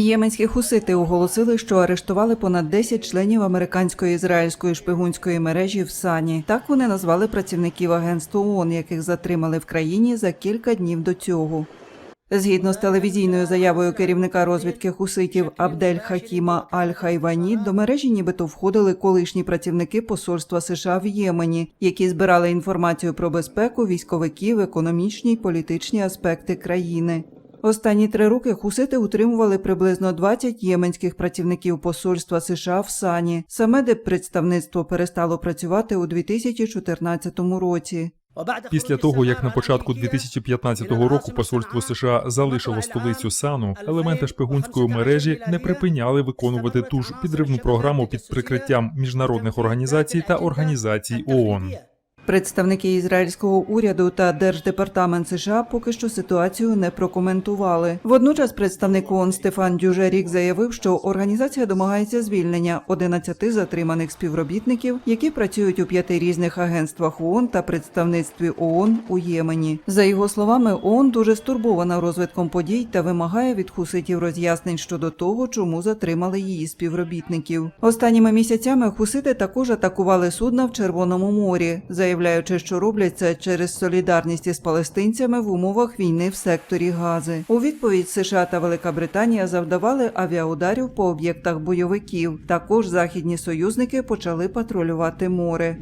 Єменські хусити оголосили, що арештували понад 10 членів американської ізраїльської шпигунської мережі в Сані. Так вони назвали працівників агентства ООН, яких затримали в країні за кілька днів до цього. Згідно з телевізійною заявою керівника розвідки хуситів Абдель Хакіма Аль Хайвані, до мережі нібито входили колишні працівники посольства США в Ємені, які збирали інформацію про безпеку, військовиків, економічні й політичні аспекти країни. Останні три роки хусити утримували приблизно 20 єменських працівників посольства США в Сані, саме де представництво перестало працювати у 2014 році. Після того, як на початку 2015 року посольство США залишило столицю Сану, елементи шпигунської мережі не припиняли виконувати ту ж підривну програму під прикриттям міжнародних організацій та організацій ООН. Представники ізраїльського уряду та держдепартамент США поки що ситуацію не прокоментували. Водночас представник ООН Стефан Дюжерік заявив, що організація домагається звільнення 11 затриманих співробітників, які працюють у п'яти різних агентствах ООН та представництві ООН у Ємені. За його словами, ООН дуже стурбована розвитком подій та вимагає від хуситів роз'яснень щодо того, чому затримали її співробітників. Останніми місяцями хусити також атакували судна в Червоному морі, заявляючи, що роблять це через солідарність із палестинцями в умовах війни в секторі Гази. У відповідь США та Велика Британія завдавали авіаударів по об'єктах бойовиків. Також західні союзники почали патрулювати море.